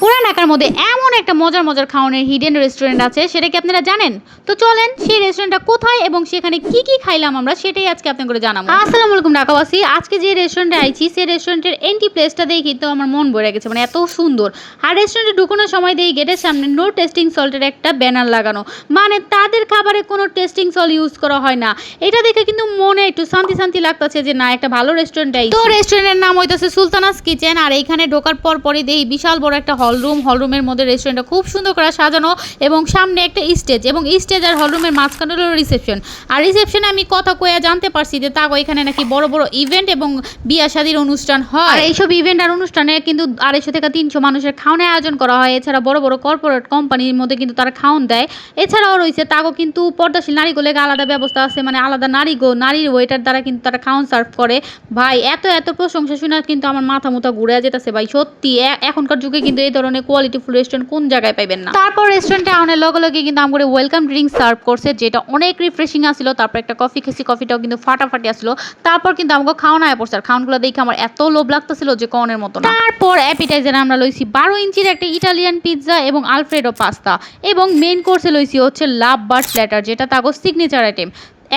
পুরান ঢাকার মধ্যে এমন একটা মজার মজার খাওয়ানোর হিডেন রেস্টুরেন্ট আছে সেটা কি আপনারা জানেন? তো চলেন সেই রেস্টুরেন্টটা কোথায় এবং সেখানে কি কি খাইলাম আমরা সেটাই আজকে আপনাদের জানাব। আসসালামু আলাইকুম ঢাকাবাসী আজকে যে রেস্টুরেন্টে আইছি সেই রেস্টুরেন্টের এন্টি প্লেসটা দেখে কিন্তু আমার মন ভরে গেছে মানে এত সুন্দর। আর রেস্টুরেন্টে ঢুকানোর সময় দেখি গেটের সামনে নো টেস্টিং সল্টের একটা ব্যানার লাগানো। মানে তাদের খাবারে কোনো টেস্টিং সল ইউজ করা হয় না। এটা দেখে কিন্তু মনে একটু শান্তি শান্তি লাগতেছে যে না একটা ভালো রেস্টুরেন্ট তো রেস্টুরেন্টের নাম হইতেছে সুলতানাস কিচেন আর এইখানে ঢোকার পর পরই দেখি বিশাল বড় একটা হল রুম হল রুমের মধ্যে রেস্টুরেন্টটা খুব সুন্দর করে সাজানো এবং সামনে একটা স্টেজ এবং স্টেজ আর হল রুমের মাঝখানে হলো রিসেপশন আর রিসেপশনে আমি কথা কয়ে জানতে পারছি যে তাগো এখানে নাকি বড় বড় ইভেন্ট এবং বিয়া শাদির অনুষ্ঠান হয়। আর এইসব ইভেন্ট আর অনুষ্ঠানে কিন্তু আড়াইশো থেকে তিনশো মানুষের খাওয়ানোর আয়োজন করা হয়। এছাড়া বড় বড় কর্পোরেট কোম্পানির মধ্যে কিন্তু তারা খাওয়ান দেয়। এছাড়াও রয়েছে তাগো কিন্তু পর্দাশীল নারীগুলোকে আলাদা ব্যবস্থা আছে। মানে আলাদা নারী গো, নারীর ওয়েটার দ্বারা কিন্তু তারা খাওয়ান সার্ভ করে। ভাই, এত এত প্রশংসা শুনে কিন্তু আমার মাথা মুথা ঘুরে যেতেছে ভাই, সত্যি। এখনকার যুগে কিন্তু এই ধরনের কোয়ালিটি ফুল রেস্টুরেন্ট কোন জায়গায় পাইবেন না। তারপর রেস্টুরেন্টে আনার লগে লগে কিন্তু আমাকে ওয়েলকাম ড্রিঙ্ক সার্ভ করছে, যেটা অনেক রিফ্রেশিং আসছিল। তারপর একটা কফি খেয়েছি কফিটাও কিন্তু ফাটাফাটি আসলো তারপর কিন্তু আমাকে খাওয়ানো আয় পড়ছে। আর খাওয়ানগুলো দেখে আমার এত লোভ লাগতেছিল যে কনের মতো তারপর অ্যাপিটাইজারে আমরা লইছি বারো ইঞ্চির একটা ইটালিয়ান পিৎজা এবং আলফ্রেডো পাস্তা এবং মেন কোর্সে লইছি হচ্ছে লাভ বার্ড প্ল্যাটার যেটা তাগো সিগনেচার আইটেম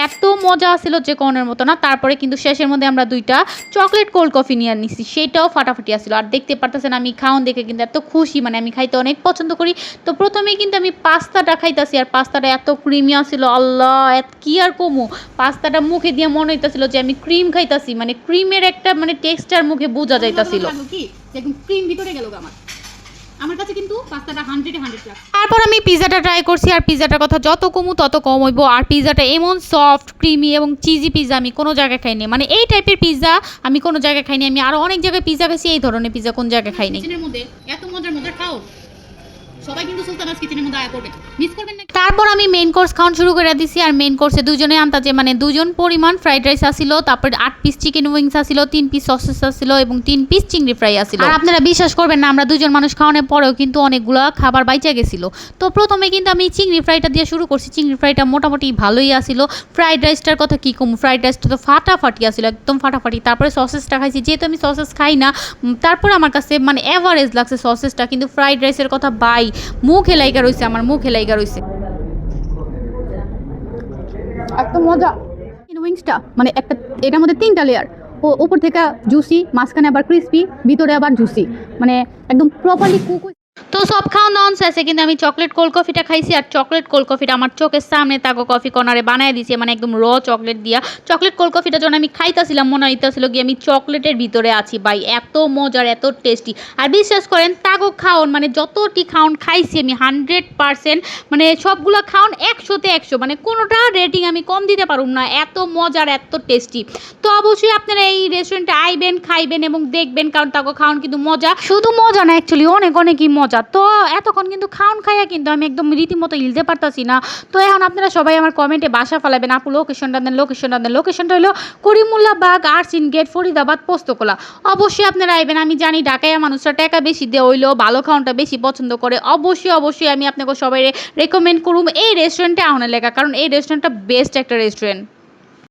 এত মজা আসছিল যে কনের মতো না, তারপরে কিন্তু শেষের মধ্যে আমরা দুইটা চকলেট কোল্ড কফি নিয়ে নিছি, সেটাও ফাটাফাটি আসছিল আর দেখতে পারতেছেন আমি খাওন দেখে কিন্তু এত খুশি মানে আমি খাইতে অনেক পছন্দ করি। তো প্রথমেই কিন্তু আমি পাস্তাটা খাইতাছি, আর পাস্তাটা এত ক্রিমি আসছিল আল্লাহ, এত কি আর কমু? পাস্তাটা মুখে দিয়ে মনে হইতাছিল যে আমি ক্রিম খাইতাছি মানে ক্রিমের একটা মানে টেক্সচার মুখে বোঝা যাইতাছিল। ক্রিম ভিতরে গেল আমার। আমার কাছে কিন্তু পাস্তাটা হান্ড্রেডে হান্ড্রেড লাগছে। তারপর আমি পিজাটা ট্রাই করছি আর পিজাটার কথা যত কমু তত কম হইব। আর পিজাটা এমন সফট ক্রিমি এবং চিজি পিজা আমি কোনো জায়গায় খাইনি। মানে এই টাইপের পিজা আমি কোনো জায়গায় খাইনি। আমি আরও অনেক জায়গায় পিজা খাইছি এই ধরনের পিজা কোন জায়গায় খাইনি। মধ্যে এত মজার মজার খাও। সবাই কিন্তু সুলতানাস কিচেনের মধ্যে আয়া করবেন মিস করবেন না তারপর আমি মেইন কোর্স খাওয়ান শুরু করে দিছি আর মেইন কোর্সে দুজনে আনতাজে মানে দুজন পরিমাণ ফ্রাইড রাইস আসিল তারপর আট পিস চিকেন উইংস আসিল তিন পিস সসেস আসিল এবং তিন পিস চিংড়ি ফ্রাই আসিল। আর আপনারা বিশ্বাস করবেন না আমরা দুজন মানুষ খাওয়ানোর পরেও কিন্তু অনেকগুলো খাবার বাইচা গেছিল। তো প্রথমে কিন্তু আমি চিংড়ি ফ্রাইটা দিয়ে শুরু করছি। চিংড়ি ফ্রাইটা মোটামুটি ভালোই আসিল। ফ্রাইড রাইসটার কথা কী কম? ফ্রাইড রাইসটা তো ফাটাফাটি আসিল একদম ফাটাফাটি। তারপরে সসেসটা খাইছি যেহেতু আমি সসেস খাই না তারপর আমার কাছে মানে অ্যাভারেজ লাগছে সসেসটা কিন্তু ফ্রাইড রাইসের কথা বাই। মুখ হেলাইকা রয়েছে আমার মুখ হেলাইকা রয়েছে এত মজা। উইংসটা মানে একটা এটার মধ্যে তিনটা লেয়ার ও উপর থেকে জুসি মাঝখানে আবার ক্রিস্পি ভিতরে আবার জুসি মানে একদম প্রপারলি কুক তো সব খাওয়া নন শেষে কিন্তু আমি চকলেট কোল্ড কফিটা খাইছি আর চকলেট কোল্ড কফিটা আমার চোখের সামনে তাকে কফি কর্নারে বানায় দিছে মানে একদম র চকলেট দিয়া। চকলেট কোল্ড কফিটা যখন আমি খাইতাছিলাম, মনে হইতাছিল কি আমি চকলেটের ভিতরে আছি ভাই, এত মজার, এত টেস্টি আর বিশ্বাস করেন, তাগো খাওন মানে যতটি খাওন খাইছি আমি হান্ড্রেড পারসেন্ট মানে সবগুলো খাওন একশোতে একশো মানে কোনোটা রেটিং আমি কম দিতে পারুম না, এত মজার, এত টেস্টি তো অবশ্যই আপনারা এই রেস্টুরেন্টে আইবেন, খাইবেন এবং দেখবেন, কারণ তাকে খাওয়ান কিন্তু মজা। শুধু মজা না অ্যাকচুয়ালি অনেক, অনেকই মজা। তো এতক্ষণ কিন্তু খাওন খাইয়া কিন্তু আমি একদম রীতিমতো ইলতে পারতাছি না। তো এখন আপনারা সবাই আমার কমেন্টে বাসা ফেলাবেন আপু লোকেশনটা দেন লোকেশনটা দেন। লোকেশনটা হলো করিমুল্লা বাগ, আরসিন গেট ফরিদাবাদ, পোস্তকোলা। অবশ্যই আপনারা আইবেন। আমি জানি ঢাকায় মানুষরা টাকা বেশি দিয়ে হইলেও ভালো খাওয়ানটা বেশি পছন্দ করে। অবশ্যই অবশ্যই আমি আপনাকে সবাই রেকমেন্ড করুম এই রেস্টুরেন্টে আহনের লেখা। কারণ এই রেস্টুরেন্টটা বেস্ট একটা রেস্টুরেন্ট